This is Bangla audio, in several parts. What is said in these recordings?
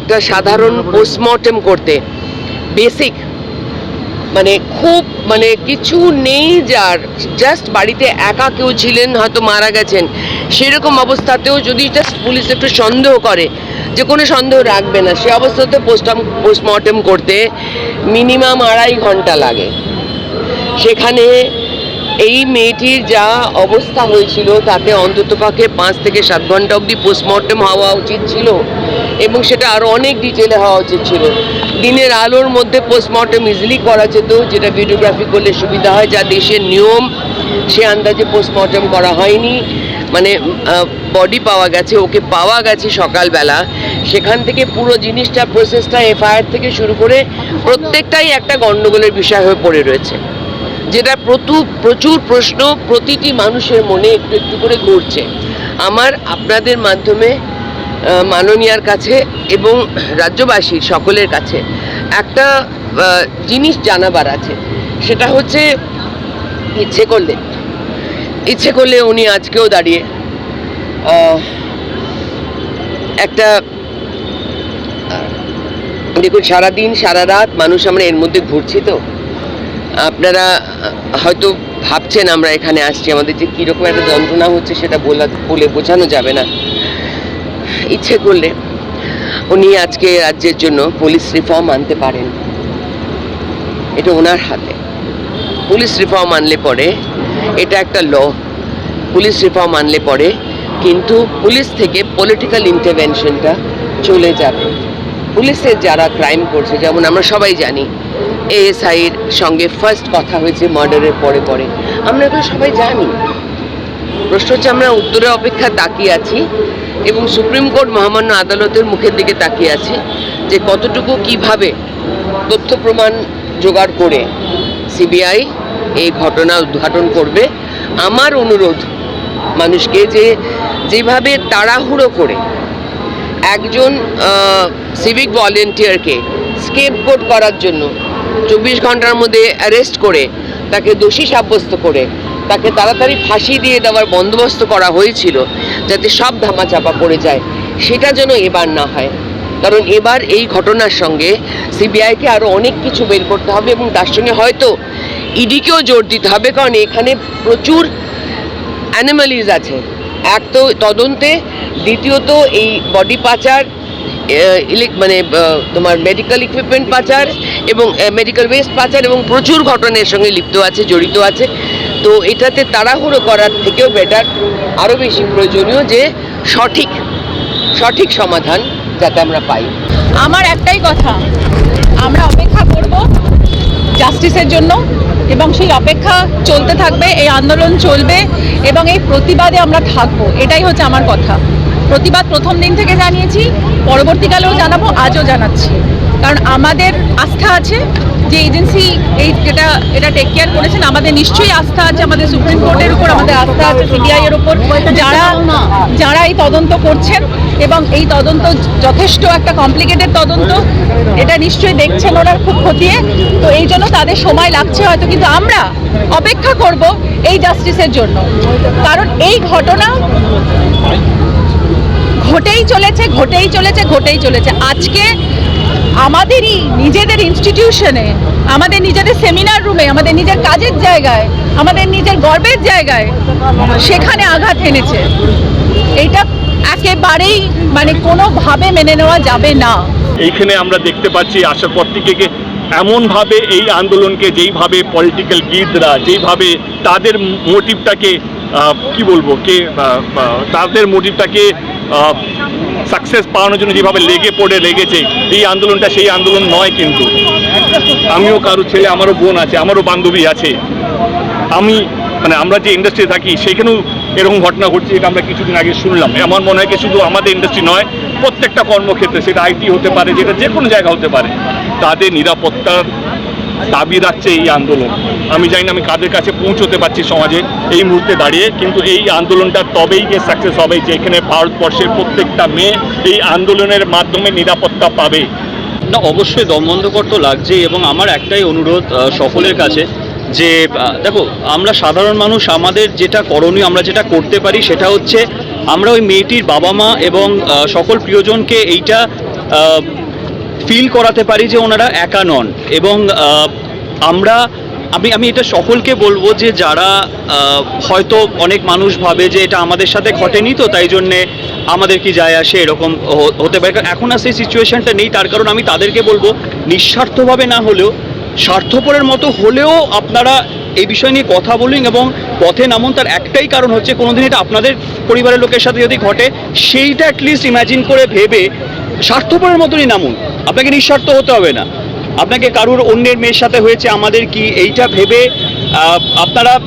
একটা সাধারণ পোস্টমর্টেম করতে। বেসিক মানে খুব মানে কিছু নেই যার জাস্ট বাড়িতে একা কেউ ছিলেন, হয়তো মারা গেছেন। সেরকম অবস্থাতেও যদি জাস্ট পুলিশ একটু সন্দেহ করে, যে কোনো সন্দেহ রাখবে না, সে অবস্থাতে পোস্টাম, পোস্টমর্টেম করতে মিনিমাম আড়াই ঘণ্টা লাগে। সেখানে এই মেয়েটির যা অবস্থা হয়েছিল, তাতে অন্ততপক্ষে পাঁচ থেকে সাত ঘণ্টা অবধি পোস্টমর্টম হওয়া উচিত ছিল এবং সেটা আরও অনেক ডিটেলে হওয়া উচিত ছিল। দিনের আলোর মধ্যে পোস্টমর্টেম ইজিলি করা যেত, যেটা ভিডিওগ্রাফি করলে সুবিধা হয়, যা দেশের নিয়ম, সে আন্দাজে পোস্টমর্টম করা হয়নি। মানে বডি পাওয়া গেছে, ওকে পাওয়া গেছে সকালবেলা। সেখান থেকে পুরো জিনিসটা প্রসেসটা এফআইআর থেকে শুরু করে প্রত্যেকটাই একটা গণ্ডগোলের বিষয় হয়ে পড়ে রয়েছে। যেটা প্রচুর প্রচুর প্রশ্ন প্রতিটি মানুষের মনে একটু একটু করে ঘুরছে। আমার আপনাদের মাধ্যমে মাননীয়ার কাছে এবং রাজ্যবাসীর সকলের কাছে একটা জিনিস জানাবার আছে। সেটা হচ্ছে, ইচ্ছে করলে। ইচ্ছে করলে উনি আজকেও দাঁড়িয়ে একটা, দেখুন সারাদিন, সারা রাত মানুষ আমরা এর মধ্যে ঘুরছি তো। আপনারা হয়তো ভাবছেন আমরা এখানে আসছি, আমাদের যে কীরকম একটা যন্ত্রণা হচ্ছে সেটা বলা, বলে বোঝানো যাবে না। ইচ্ছে করলে উনি আজকে রাজ্যের জন্য পুলিশ রিফর্ম আনতে পারেন। এটা ওনার হাতে। পুলিশ রিফর্ম আনলে পরে এটা একটা ল পুলিশ রিফর্ম আনলে পরে কিন্তু পুলিশ থেকে পলিটিক্যাল ইন্টারভেনশনটা চলে যাবে। পুলিশের যারা ক্রাইম করছে, যেমন আমরা সবাই জানি এএসআইয়ের সঙ্গে ফার্স্ট কথা হয়েছে মার্ডারের পরে পরে। আমরা এগুলো সবাই জানি। প্রশ্ন হচ্ছে আমরা উত্তরে অপেক্ষা তাকিয়ে আছি এবং সুপ্রিম কোর্ট মহামান্য আদালতের মুখের দিকে তাকিয়ে আছি যে কতটুকু কীভাবে তথ্য প্রমাণ জোগাড় করে সিবিআই এই ঘটনা উদ্ঘাটন করবে। আমার অনুরোধ মানুষকে যে যেভাবে তাড়াহুড়ো করে একজন সিভিক ভলেন্টিয়ারকে স্কেপ কোড করার জন্য চব্বিশ ঘণ্টার মধ্যে অ্যারেস্ট করে, তাকে দোষী সাব্যস্ত করে, তাকে তাড়াতাড়ি ফাঁসি দিয়ে দেওয়ার বন্দোবস্ত করা হয়েছিল যাতে সব ধামাচাপা পড়ে যায়। সেটা যেন এবার না হয়। কারণ এবার এই ঘটনার সঙ্গে সিবিআইকে আরও অনেক কিছু বের করতে হবে এবং তার সঙ্গে হয়তো ইডিকেও জোর দিতে হবে, কারণ এখানে প্রচুর অ্যানিমালিজ আছে। এক তো তদন্তে, দ্বিতীয়ত এই বডি পাচার ইলেক মানে তোমার মেডিকেল ইকুইপমেন্ট পাচার এবং মেডিকেল ওয়েস্ট পাচার এবং প্রচুর ঘটনার সঙ্গে লিপ্ত আছে, জড়িত আছে। তো এটাতে তাড়াহুড়ো করার থেকেও বেটার আরও বেশি প্রয়োজনীয় যে সঠিক সঠিক সমাধান যাতে আমরা পাই। আমার একটাই কথা, আমরা অপেক্ষা করব জাস্টিসের জন্য এবং সেই অপেক্ষা চলতে থাকবে, এই আন্দোলন চলবে এবং এই প্রতিবাদে আমরা থাকব। এটাই হচ্ছে আমার কথা। প্রতিবাদ প্রথম দিন থেকে জানিয়েছি, পরবর্তীকালেও জানাব, আজও জানাচ্ছি। কারণ আমাদের আস্থা আছে যে এজেন্সি এই যেটা, এটা টেক কেয়ার করেছেন, আমাদের নিশ্চয়ই আস্থা আছে, আমাদের সুপ্রিম কোর্টের উপর আমাদের আস্থা আছে সিবিআই এর উপর। যারা যারা এই তদন্ত করছেন এবং এই তদন্ত যথেষ্ট একটা কমপ্লিকেটেড তদন্ত, এটা নিশ্চয়ই দেখছেন ওরা খুব খতিয়ে। তো এই জন্য তাদের সময় লাগছে হয়তো, কিন্তু আমরা অপেক্ষা করব এই জাস্টিসের জন্য। কারণ এই ঘটনা ঘটেই চলেছে ঘটেই চলেছে ঘটেই চলেছে। আজকে আমাদেরই, নিজেদের ইনস্টিটিউশনে আমাদের নিজেদের সেমিনার রুমে আমাদের নিজের কাজের জায়গায়, আমাদের নিজের গর্বের জায়গায় সেখানে আঘাত এনেছে। এইটা একেবারেই মানে কোনোভাবে মেনে নেওয়া যাবে না। এইখানে আমরা দেখতে পাচ্ছি আসার পর থেকে এমনভাবে এই আন্দোলনকে যেইভাবে পলিটিক্যাল গিদরা যেইভাবে তাদের মোটিভটাকে কি বলব, কে তাদের মোটিভটাকে সাকসেস পাওয়ানোর জন্য যেভাবে লেগে পড়ে, লেগেছে, এই আন্দোলনটা সেই আন্দোলন নয় কিন্তু। আমিও কারও ছেলে, আমারও বোন আছে, আমারও বান্ধবী আছে। আমি মানে আমরা যে ইন্ডাস্ট্রি থাকি, সেখানেও এরকম ঘটনা ঘটছে, এটা আমরা কিছুদিন আগে শুনলাম। আমার মনে হয় শুধু আমাদের ইন্ডাস্ট্রি নয়, প্রত্যেকটা কর্মক্ষেত্রে, সেটা আইটি হতে পারে, যেটা যে কোনো জায়গা হতে পারে, তাদের নিরাপত্তার দাবি রাখছে এই আন্দোলন। আমি জানি না আমি কাদের কাছে পৌঁছতে পারছি সমাজে এই মুহূর্তে দাঁড়িয়ে, কিন্তু এই আন্দোলনটা তবেই গিয়ে সাকসেস হবে যেখানে ভারতবর্ষের প্রত্যেকটা মেয়ে এই আন্দোলনের মাধ্যমে নিরাপত্তা পাবে। না, অবশ্যই দমবন্ধকর তো লাগছে এবং আমার একটাই অনুরোধ সকলের কাছে যে দেখো, আমরা সাধারণ মানুষ, আমাদের যেটা করণীয়, আমরা যেটা করতে পারি সেটা হচ্ছে আমরা ওই মেয়েটির বাবা মা এবং সকল প্রিয়জনকে এইটা ফিল করাতে পারি যে ওনারা একা নন। এবং আমরা, আমি আমি এটা সকলকে বলব যে যারা হয়তো অনেক মানুষ ভাবে যে এটা আমাদের সাথে ঘটেনি তো, তাই জন্যে আমাদের কি যায় আসে এরকম হতে পারে। কারণ এখন আর সেই সিচুয়েশনটা নেই, তার কারণ আমি তাদেরকে বলব, নিঃস্বার্থভাবে না হলেও, স্বার্থপরের মতো হলেও আপনারা এই বিষয় নিয়ে কথা বলুন এবং পথে নামুন। তার একটাই কারণ হচ্ছে কোনোদিন এটা আপনাদের পরিবারের লোকের সাথে যদি ঘটে, সেইটা অ্যাটলিস্ট ইমাজিন করে ভেবে স্বার্থপরের মতনই নামুন। আপনাকে নিঃস্বার্থ হতে হবে না। আপনাকে কারুর অন্যের মেয়ের সাথে হয়েছে আমাদের কি এইটা ভেবে আপনারা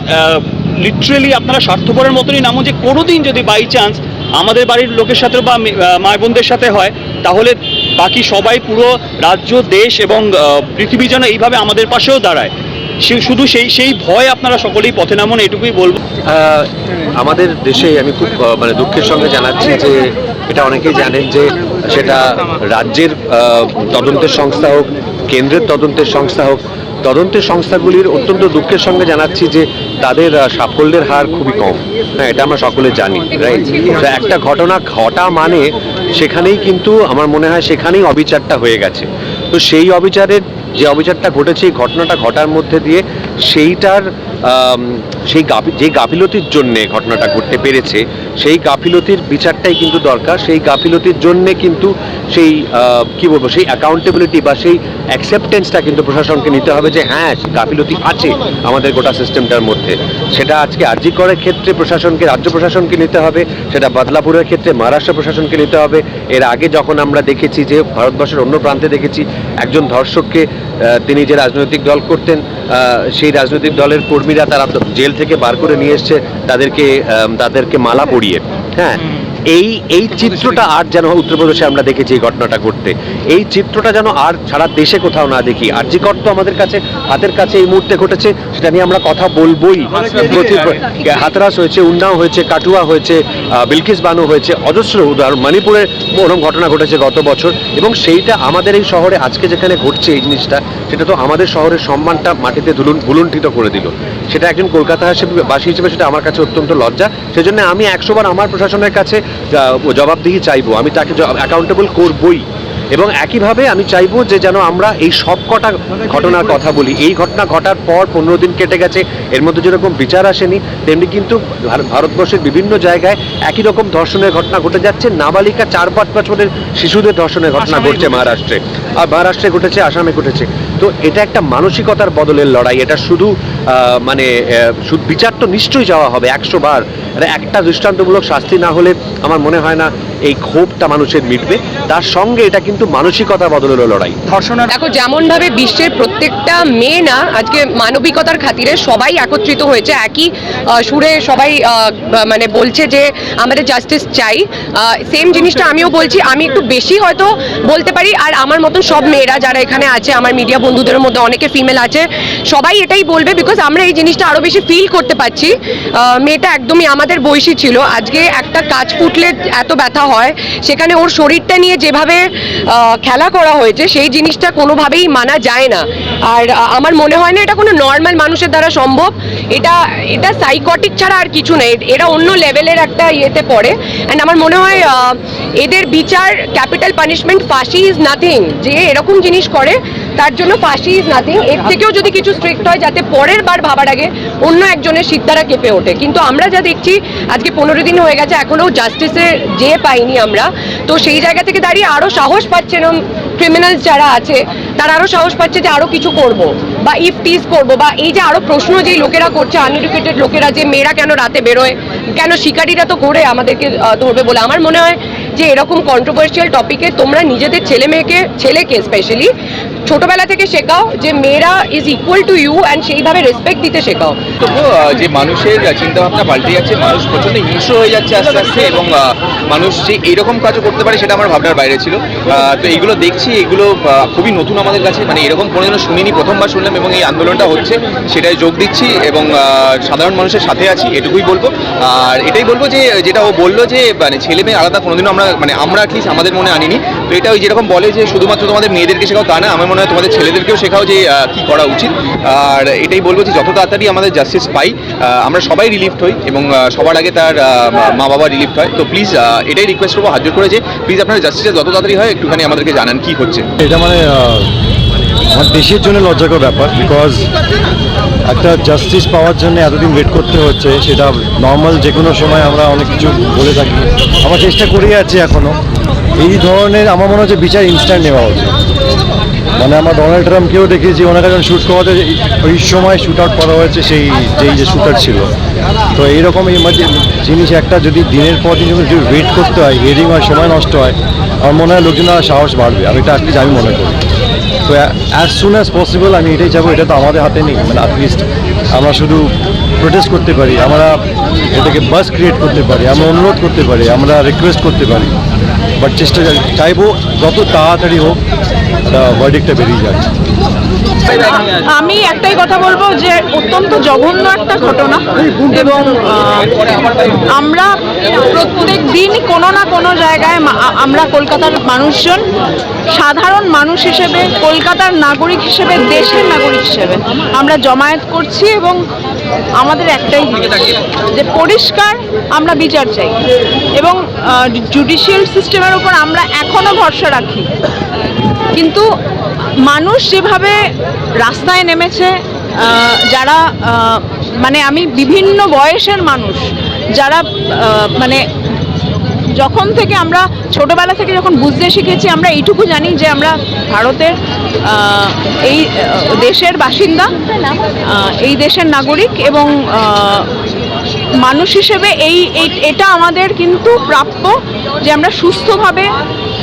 লিটারেলি আপনারা স্বার্থপরের মতনই নামুন যে কোনোদিন যদি বাই চান্স আমাদের বাড়ির লোকের সাথে বা মে- আহ, মা বোনদের সাথে হয় তাহলে বাকি সবাই পুরো রাজ্য দেশ এবং পৃথিবী যেন এইভাবে আমাদের পাশেও দাঁড়ায়। শুধু সেই সেই ভয় আপনারা সকলেই পথে নামুন এটুকুই বলব। আমাদের দেশে আমি খুব মানে দুঃখের সঙ্গে জানাচ্ছি যে এটা অনেকেই জানেন যে সেটা রাজ্যের তদন্তের সংস্থা হোক, কেন্দ্রের তদন্তের সংস্থা হোক, তদন্তের সংস্থাগুলির অত্যন্ত দুঃখের সঙ্গে জানাচ্ছি যে তাদের সাফল্যের হার খুবই কম। হ্যাঁ এটা আমরা সকলে জানি রাইট একটা ঘটনা ঘটা মানে সেখানেই কিন্তু আমার মনে হয় সেখানেই অবিচারটা হয়ে গেছে। তো সেই অবিচারের যে অবিচারটা ঘটেছে, এই ঘটনাটা ঘটার মধ্যে দিয়ে সেইটার সেই গাফি, যে গাফিলতির জন্যে ঘটনাটা ঘটতে পেরেছে সেই গাফিলতির বিচারটাই কিন্তু দরকার, সেই গাফিলতির জন্যে কিন্তু সেই কি বলব, সেই অ্যাকাউন্টেবিলিটি বা সেই অ্যাকসেপ্টেন্সটা কিন্তু প্রশাসনকে নিতে হবে যে হ্যাঁ গাফিলতি আছে আমাদের গোটা সিস্টেমটার মধ্যে। সেটা আজকে আর্জি করার ক্ষেত্রে প্রশাসনকে, রাজ্য প্রশাসনকে নিতে হবে, সেটা বদলাপুরের ক্ষেত্রে মহারাষ্ট্র প্রশাসনকে নিতে হবে। এর আগে যখন আমরা দেখেছি যে ভারতবর্ষের অন্য প্রান্তে দেখেছি, একজন ধর্ষককে তিনি যে রাজনৈতিক দল করতেন সেই রাজনৈতিক দলের কর্মীরা তারা জেল থেকে বার করে নিয়ে এসছে, তাদেরকে তাদেরকে মালা পরিয়ে হ্যাঁ এই এই চিত্রটা আর যেন উত্তরপ্রদেশে আমরা দেখেছি এই ঘটনাটা ঘটতে। এই চিত্রটা যেন আর সারা দেশে কোথাও না দেখি। আর যে তো আমাদের কাছে হাতের কাছে এই মুহূর্তে ঘটেছে সেটা নিয়ে আমরা কথা বলবোই। হাতরাস হয়েছে উন্নাও হয়েছে কাটুয়া হয়েছে বিলকিস বানু হয়েছে অজস্র উদাহরণ। মণিপুরে ওরম ঘটনা ঘটেছে গত বছর। এবং সেইটা আমাদের এই শহরে আজকে যেখানে ঘটছে এই জিনিসটা সেটা তো আমাদের শহরের সম্মানটা মাটিতে ধুলুন ভুলুণ্ঠিত করে দিল। সেটা একজন কলকাতা হিসেবে বাসী হিসেবে সেটা আমার কাছে অত্যন্ত লজ্জা। সেজন্য আমি একশোবার আমার প্রশাসনের কাছে জবাবদিহি চাইব আমি তাকে অ্যাকাউন্টেবল করবই। এবং একইভাবে আমি চাইব যে যেন আমরা এই সব কটা ঘটনার কথা বলি। এই ঘটনা ঘটার পর পনেরো দিন কেটে গেছে এর মধ্যে যেরকম বিচার আসেনি তেমনি কিন্তু ভারতবর্ষের বিভিন্ন জায়গায় একই রকম ধর্ষণের ঘটনা ঘটে যাচ্ছে। নাবালিকা চার পাঁচ বছরের শিশুদের ধর্ষণের ঘটনা ঘটছে মহারাষ্ট্রে। আর মহারাষ্ট্রে ঘটেছে আসামে ঘটেছে। তো এটা একটা মানসিকতার বদলের লড়াই। এটা শুধু মানে বিচার তো নিশ্চয়ই যাওয়া হবে একশো বার। একটা দৃষ্টান্তমূলক শাস্তি না হলে আমার মনে হয় না এই ক্ষোভটা মানুষের মিটবে। তার সঙ্গে এটা কিন্তু মানসিকতা বদলের লড়াই। দেখো যেমন ভাবে বিশ্বের প্রত্যেকটা মেয়ে না আজকে মানবিকতার খাতিরে সবাই একত্রিত হয়েছে। একই সুরে সবাই আহ, মানে বলছে যে আমাদের জাস্টিস চাই। সেম জিনিসটা আমিও বলছি। আমি একটু বেশি হয়তো বলতে পারি আর আমার মতন সব মেয়েরা যারা এখানে আছে, আমার মিডিয়া বন্ধুদের মধ্যে অনেকে ফিমেল আছে, সবাই এটাই বলবে বিকজ আমরা এই জিনিসটা আরও বেশি ফিল করতে পারছি। মেয়েটা একদমই আমাদের বয়সী ছিল। আজকে একটা কাজ ফুটলে এত ব্যথা হয়, সেখানে ওর শরীরটা নিয়ে যেভাবে খেলা করা হয়েছে, সেই জিনিসটা কোনোভাবেই মানা যায় না। আর আমার মনে হয় না এটা কোনো নর্মাল মানুষের দ্বারা সম্ভব। এটা এটা সাইকটিক ছাড়া আর কিছু নেই এরা অন্য লেভেলের একটা ইয়েতে পড়ে। অ্যান্ড আমার মনে হয় এদের বিচার ক্যাপিটাল পানিশমেন্ট ফাঁসি ইজ নাথিং যে এরকম জিনিস করে, তার জন্য ফাঁসি ইজ নাথিং এর থেকেও যদি কিছু স্ট্রিক্ট হয়, যাতে পরের বার ভাবার আগে অন্য একজনের সিদ্ধারা কেঁপে ওঠে। কিন্তু আমরা যা দেখছি, আজকে পনেরো দিন হয়ে গেছে, এখনও জাস্টিসে যে পাইনি আমরা। তো সেই জায়গা থেকে দাঁড়িয়ে আরও সাহস পাচ্ছে এরম ক্রিমিনালস যারা আছে, তারা আরও সাহস পাচ্ছে যে আরও কিছু করব। বা ইফ টিস করব, বা এই যে আরও প্রশ্ন যেই লোকেরা করছে আনএডুকেটেড লোকেরা যে মেয়েরা কেন রাতে বেরোয়, কেন শিকারীরা তো ঘুরে আমাদেরকে ধরবে বলে। আমার মনে হয় যে এরকম কন্ট্রোভার্সিয়াল টপিকে তোমরা নিজেদের ছেলে মেয়েকে ছেলেকে স্পেশালি ছোটবেলা থেকে শেখাও যে মেয়েরা is equal to you and সেইভাবে রেসপেক্ট দিতে শেখাও। আহ, যে মানুষের চিন্তা ভাবনা পাল্টে যাচ্ছে মানুষ প্রচণ্ড হিংস্র হয়ে যাচ্ছে আস্তে আস্তে এবং মানুষ যে এইরকম কাজও করতে পারে সেটা আমার ভাবনার বাইরে ছিল। তো এইগুলো দেখছি এগুলো খুবই নতুন আমাদের কাছে মানে এরকম কোনোদিনও শুনিনি প্রথমবার শুনলাম এবং এই আন্দোলনটা হচ্ছে সেটাই যোগ দিচ্ছি এবং সাধারণ মানুষের সাথে আছি এটুকুই বলব। আর এটাই বলব যে যেটা ও বলল যে মানে ছেলে মেয়ে আলাদা কোনোদিনও আমরা মানে আমরা অ্যাটলিস্ট আমাদের মনে আনিনি। তো এটা ওই যেরকম বলে যে শুধুমাত্র তোমাদের মেয়েদেরকে শেখাও তা না আমার মনে হয় তোমাদের ছেলেদেরকেও শেখাও যে কি করা উচিত। আর এটাই বলব যে যত তাড়াতাড়ি আমাদের জাস্টিস পাই আমরা সবাই রিলিফড হই এবং সবার আগে তার মা বাবা রিলিফড হয়। তো প্লিজ এটাই রিকোয়েস্ট করব হাত জোর করে যে প্লিজ আপনার জাস্টিসটা যত তাড়াতাড়ি হয় একটুখানি আমাদেরকে জানান কি হচ্ছে। এটা মানে আমার দেশের জন্য লজ্জাকর ব্যাপার বিকজ একটা জাস্টিস পাওয়ার জন্য এতদিন ওয়েট করতে হচ্ছে সেটা নর্মাল যে কোনো সময় আমরা অনেক কিছু বলে থাকি। আমরা চেষ্টা করেই আছি এখনও এই ধরনের আমার মনে হচ্ছে বিচার ইনস্ট্যান্ট নেওয়া উচিত। মানে আমরা ডোনাল্ড ট্রাম্পকেও দেখেছি, ওনাকে যখন শ্যুট করাতে ওই সময় শ্যুট আউট করা হয়েছে সেই যেই যে শ্যুটার ছিল। তো এইরকম এই মানে জিনিস একটা যদি দিনের পর দিন যদি ওয়েট করতে হয় হিয়ারিং হয়, সময় নষ্ট হয়, আমার মনে হয় লোকজনের সাহস বাড়বে। আমি এটা অ্যাটলিস্ট আমি মনে করি। তো অ্যাজ সুন অ্যাজ পসিবল আমি এটাই চাবো এটা তো আমাদের হাতে নেই। মানে অ্যাটলিস্ট আমরা শুধু প্রোটেস্ট করতে পারি, আমরা এটাকে বাস ক্রিয়েট করতে পারি, আমরা অনুরোধ করতে পারি, আমরা রিকোয়েস্ট করতে পারি। বাট চেষ্টা চাইব যত তাড়াতাড়ি হোক ভার্ডিকটা বেরিয়ে যাক। আমি একটাই কথা বলব যে, অত্যন্ত জঘন্য একটা ঘটনা। এবং আমরা প্রত্যেক দিন কোনো না কোনো জায়গায় আমরা কলকাতার মানুষজন, সাধারণ মানুষ হিসেবে, কলকাতার নাগরিক হিসেবে, দেশের নাগরিক হিসেবে আমরা জমায়েত করছি এবং আমাদের একটাই যে পরিষ্কার আমরা বিচার চাই এবং জুডিশিয়াল সিস্টেমের উপর আমরা এখনও ভরসা রাখি। কিন্তু মানুষ যেভাবে রাস্তায় নেমেছে যারা মানে আমি বিভিন্ন বয়সের মানুষ, যারা মানে যখন থেকে আমরা ছোটোবেলা থেকে যখন বুঝতে শিখেছি, আমরা এইটুকু জানি যে আমরা ভারতের এই দেশের বাসিন্দা এই দেশের নাগরিক এবং মানুষ হিসেবে এই, এটা আমাদের কিন্তু প্রাপ্য যে আমরা সুস্থভাবে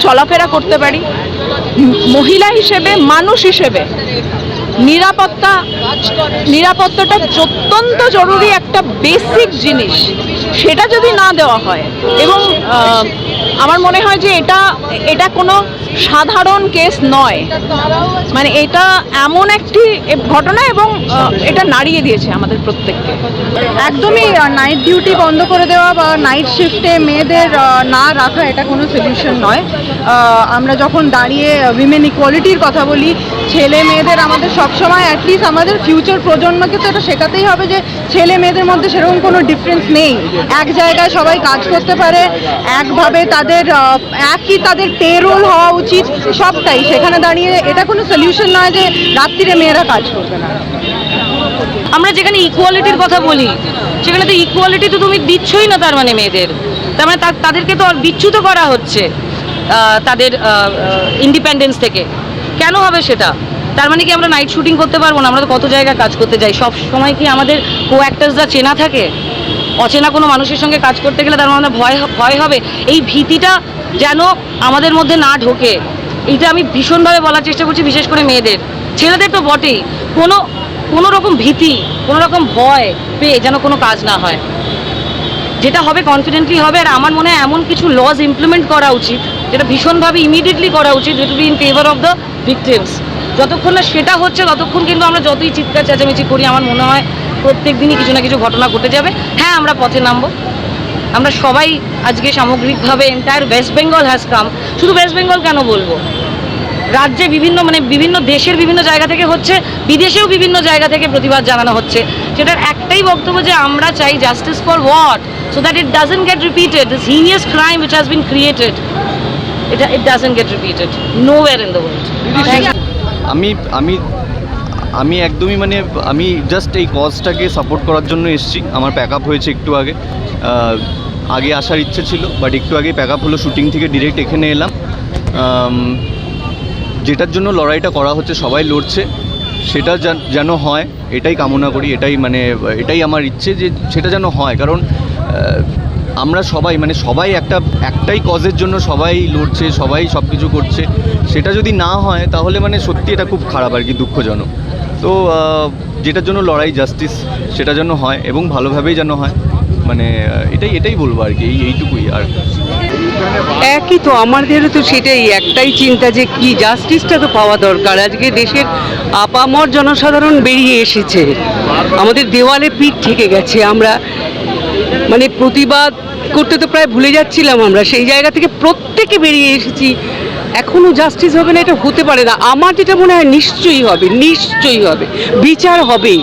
চলাফেরা করতে পারি। মহিলা হিসেবে, মানুষ হিসেবে। নিরাপত্তা নিরাপত্তাটা অত্যন্ত জরুরি একটা বেসিক জিনিস। সেটা যদি না দেওয়া হয় এবং আমার মনে হয় যে এটা এটা কোনো সাধারণ কেস নয়। মানে এটা এমন একটি ঘটনা এবং এটা নাড়িয়ে দিয়েছে আমাদের প্রত্যেককে। একদমই নাইট ডিউটি বন্ধ করে দেওয়া বা নাইট শিফটে মেয়েদের না রাখা এটা কোনো সলিউশন নয়। আমরা যখন দাঁড়িয়ে উইমেন ইকোয়ালিটির কথা বলি, ছেলে মেয়েদের আমাদের সবসময় অ্যাটলিস্ট আমাদের ফিউচার প্রজন্মকে তো এটা শেখাতেই হবে যে ছেলে মেয়েদের মধ্যে সেরকম কোনো ডিফারেন্স নেই। এক জায়গায় সবাই কাজ করতে পারে, একভাবে তাদের একই তাদের পে রোল হওয়া উচিত, সবটাই। সেখানে দাঁড়িয়ে এটা কোনো সলিউশন নয় যে রাত্রিরে মেয়েরা কাজ করবে না। আমরা যেখানে ইকুয়ালিটির কথা বলি, সেখানে তো ইকুয়ালিটি তো তুমি দিচ্ছই না তার মানে মেয়েদের। তার মানে তাদেরকে তো বিচ্যুত করা হচ্ছে তাদের ইন্ডিপেন্ডেন্স থেকে। কেন হবে সেটা? তার মানে কি আমরা নাইট শুটিং করতে পারব না? আমরা তো কত জায়গায় কাজ করতে যাই? সব সময় কি আমাদের কো অ্যাক্টার্সরা চেনা থাকে? অচেনা কোনো মানুষের সঙ্গে কাজ করতে গেলে তার মানে ভয় ভয় হবে। এই ভীতিটা যেন আমাদের মধ্যে না ঢোকে। এটা আমি ভীষণভাবে বলার চেষ্টা করছি, বিশেষ করে মেয়েদের। ছেলেদের তো বটেই। কোনো কোনো রকম ভীতি, কোনো রকম ভয় পেয়ে যেন কোনো কাজ না হয়। যেটা হবে কনফিডেন্টলি হবে, আর আমার মনে হয় এমন কিছু লজ ইমপ্লিমেন্ট করা উচিত, যেটা ভীষণভাবে ইমিডিয়েটলি করা উচিত যেটা be in favour of the victims যতক্ষণ না সেটা হচ্ছে, ততক্ষণ কিন্তু আমরা যতই চিৎকার চেঁচামেচি করি, আমার মনে হয় প্রত্যেক দিনই কিছু না কিছু ঘটনা ঘটে যাবে। হ্যাঁ আমরা পথে নামবো। আমরা সবাই আজকে সামগ্রিকভাবে entire West Bengal has come শুধু ওয়েস্ট বেঙ্গল কেন বলব? রাজ্যে বিভিন্ন মানে বিভিন্ন দেশের বিভিন্ন জায়গা থেকে হচ্ছে বিদেশেও বিভিন্ন জায়গা থেকে প্রতিবাদ জানানো হচ্ছে। সেটার একটাই বক্তব্য যে আমরা চাই justice for what so that it doesn't get repeated this heinous crime which has been created এটা it doesn't get repeated no war in the world আমি আমি আমি একদমই মানে আমি জাস্ট এই কজটাকে সাপোর্ট করার জন্য এসেছি। আমার প্যাক আপ হয়েছে একটু আগে। আগে আসার ইচ্ছে ছিল বাট একটু আগে প্যাক আপ হলো শুটিং থেকে ডিরেক্ট এখানে এলাম। যেটার জন্য লড়াইটা করা হচ্ছে, সবাই লড়ছে। সেটা যেন হয়, এটাই কামনা করি, এটাই মানে এটাই আমার ইচ্ছে যে সেটা যেন হয়। কারণ আমরা সবাই মানে সবাই একটা, একটাই কজের জন্য সবাই লড়ছে, সবাই সব কিছু করছে। সেটা যদি না হয়, তাহলে মানে সত্যি এটা খুব খারাপ আর কি, দুঃখজনক। তো যেটার জন্য লড়াই জাস্টিস সেটা যেন হয় এবং ভালোভাবেই যেন হয়। মানে এটাই এটাই বলব আর কি, এই, এইটুকুই আর। একই তো আমাদেরও তো সেটাই একটাই চিন্তা যে কি জাস্টিসটা তো পাওয়া দরকার। আজকে দেশের আপামর জনসাধারণ বেরিয়ে এসেছে। আমাদের দেওয়ালে পিঠ থেকে গেছে। আমরা মানে প্রতিবাদ করতে তো প্রায় ভুলে যাচ্ছিলাম আমরা। সেই জায়গা থেকে প্রত্যেকে বেরিয়ে এসেছি। এখনও জাস্টিস হবে না এটা হতে পারে না। আমার যেটা মনে হয় নিশ্চয়ই হবে নিশ্চয়ই হবে। বিচার হবেই।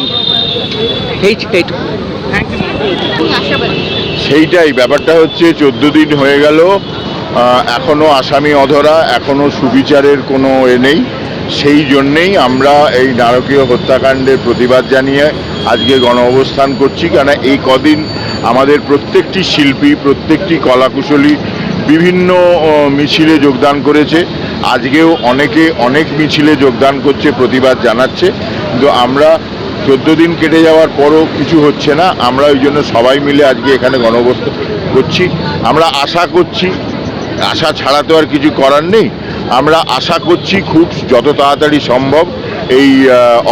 সেইটাই ব্যাপারটা হচ্ছে চোদ্দ দিন হয়ে গেল আহ, এখনও আসামি অধরা এখনও সুবিচারের কোনো এ নেই। সেই জন্যেই আমরা এই নারকীয় হত্যাকাণ্ডের প্রতিবাদ জানিয়ে আজকে গণ অবস্থান করছি। কেন এই কদিন আমাদের প্রত্যেকটি শিল্পী প্রত্যেকটি কলাকুশলী বিভিন্ন মিছিলে যোগদান করেছে। আজকেও অনেকে অনেক মিছিলে যোগদান করছে, প্রতিবাদ জানাচ্ছে। কিন্তু আমরা চোদ্দ দিন কেটে যাওয়ার পরও কিছু হচ্ছে না। আমরা ওই জন্য সবাই মিলে আজকে এখানে গণবস্থান করছি। আমরা আশা করছি, আশা ছাড়া তো আর কিছু করার নেই। আমরা আশা করছি খুব যত তাড়াতাড়ি সম্ভব এই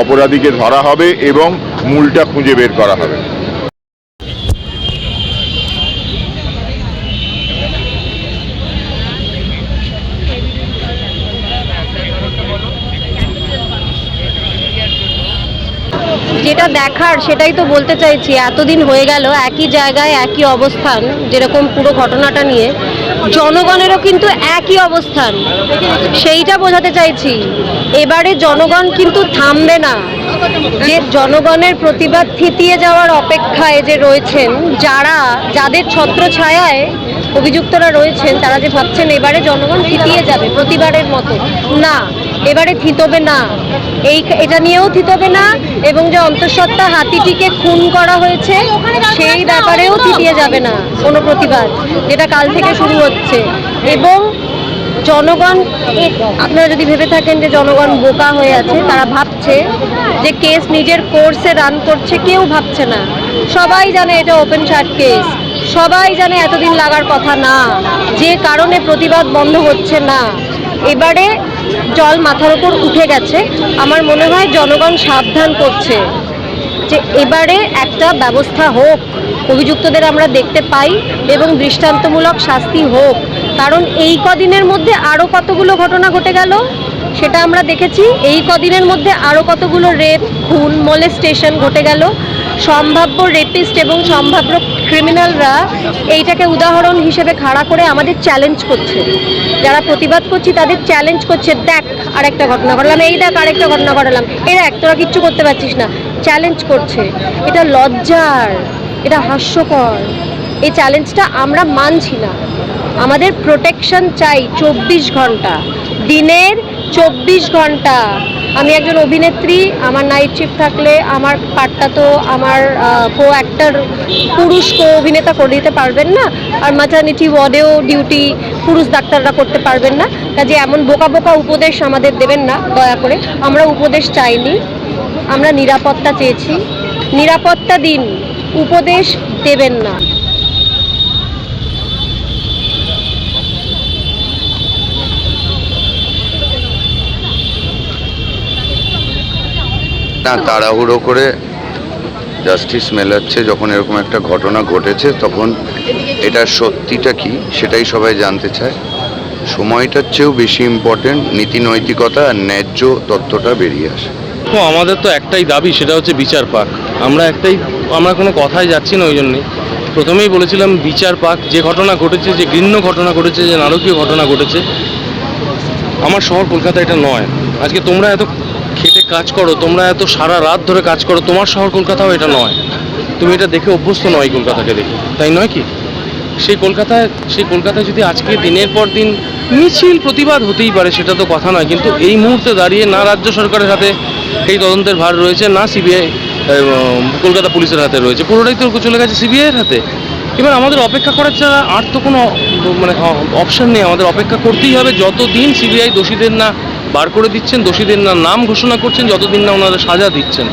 অপরাধীকে ধরা হবে এবং মূলটা খুঁজে বের করা হবে। যেটা দেখার সেটাই তো বলতে চাইছি, এতদিন হয়ে গেল, একই জায়গায় একই অবস্থান, যেরকম পুরো ঘটনাটা নিয়ে। জনগণেরও কিন্তু একই অবস্থান, সেইটা বোঝাতে চাইছি। এবারে জনগণ কিন্তু থামবে না। যে জনগণের প্রতিবাদ থিতিয়ে যাওয়ার অপেক্ষায় যে রয়েছেন, যারা, যাদের ছত্র ছায়ায় অভিযুক্তরা রয়েছেন, তারা যে ভাবছেন এবারে জনগণ থিতিয়ে যাবে প্রতিবারের মতো। না এবারে থিতবে না। এই এটা নিয়েও থিতবে না এবং যে অন্তঃসত্ত্বা হাতিটিকে খুন করা হয়েছে, সেই ব্যাপারেও থিতিয়ে যাবে না কোনো প্রতিবাদ, যেটা কাল থেকে শুরু হচ্ছে। এবং জনগণ আপনারা যদি ভেবে থাকেন যে জনগণ বোকা হয়ে আছে, তারা ভাবছে যে কেস নিজের কোর্সে রান করছে, কেউ ভাবছে না। সবাই জানে এটা ওপেন শার্ট কেস সবাই জানে এতদিন লাগার কথা না। যে কারণে প্রতিবাদ বন্ধ হচ্ছে না। এবারে জল মাথার উপর উঠে গেছে। আমার মনে হয় জনগণ সাবধান করছে যে এবারে একটা ব্যবস্থা হোক, অভিযুক্তদের আমরা দেখতে পাই এবং দৃষ্টান্তমূলক শাস্তি হোক। কারণ এই কদিনের মধ্যে আরও কতগুলো ঘটনা ঘটে গেল সেটা আমরা দেখেছি। এই কদিনের মধ্যে আরও কতগুলো রেপ, খুন মলেস্টেশন ঘটে গেল। সম্ভাব্য রেপিস্ট এবং সম্ভাব্য ক্রিমিনালরা এইটাকে উদাহরণ হিসেবে খাড়া করে আমাদের চ্যালেঞ্জ করছে। যারা প্রতিবাদ করছি, তাদের চ্যালেঞ্জ করছে, দেখ, আরেকটা ঘটনা ঘটলাম, এই দেখ, আরেকটা ঘটনা ঘটালাম, এই দেখ, তোরা কিচ্ছু করতে পারছিস না। চ্যালেঞ্জ করছে। এটা লজ্জার, এটা হাস্যকর। এই চ্যালেঞ্জটা আমরা মানছি না। আমাদের প্রোটেকশন চাই চব্বিশ ঘণ্টা। দিনের চব্বিশ ঘণ্টা। আমি একজন অভিনেত্রী, আমার নাইট শিফট থাকলে আমার পার্টটা তো আমার কো অ্যাক্টার পুরুষ কো অভিনেতা করে দিতে পারবেন না। আর ম্যাটার্নিটি ওয়ার্ডেও ডিউটি পুরুষ ডাক্তাররা করতে পারবেন না। কাজে এমন বোকা বোকা উপদেশ আমাদের দেবেন না, দয়া করে। আমরা উপদেশ চাইনি, আমরা নিরাপত্তা চেয়েছি। নিরাপত্তা দিন, উপদেশ দেবেন না। না তাড়াহুড়ো করে জাস্টিস মেলাচ্ছে, যখন এরকম একটা ঘটনা ঘটেছে, তখন এটার সত্যিটা কি সেটাই সবাই জানতে চায়। সময়টার চেয়েও বেশি ইম্পর্টেন্ট নীতি নৈতিকতা আর ন্যায্য তথ্যটা বেরিয়ে আসে। তো আমাদের তো একটাই দাবি, সেটা হচ্ছে বিচার পাক। আমরা একটাই, আমরা কোনো কথাই যাচ্ছি না ওই জন্যে প্রথমেই বলেছিলাম বিচার পাক, যে ঘটনা ঘটেছে, যে ঘৃণ্য ঘটনা ঘটেছে, যে নারকীয় ঘটনা ঘটেছে, আমার শহর কলকাতা এটা নয়। আজকে তোমরা এত খেটে কাজ করো, তোমরা এত সারা রাত ধরে কাজ করো, তোমার শহর কলকাতাও এটা নয়। তুমি এটা দেখে অভ্যস্ত নয় কলকাতাকে দেখে। তাই নয় কি? সেই কলকাতায় সেই কলকাতায় যদি আজকে দিনের পর দিন মিছিল প্রতিবাদ হতেই পারে, সেটা তো কথা নয়। কিন্তু এই মুহূর্তে দাঁড়িয়ে না রাজ্য সরকারের হাতে এই তদন্তের ভার রয়েছে, না সিবিআই কলকাতা পুলিশের হাতে রয়েছে। পুরোটাই তো চলে গেছে সিবিআইয়ের হাতে। এবার আমাদের অপেক্ষা করার ছাড়া আর তো কোনো মানে অপশান নেই। আমাদের অপেক্ষা করতেই হবে, যতদিন সিবিআই দোষীদের না বার করে দিচ্ছেন দোষীদের নাম ঘোষণা করছেন যতদিন না ওনারা সাজা দিচ্ছেন।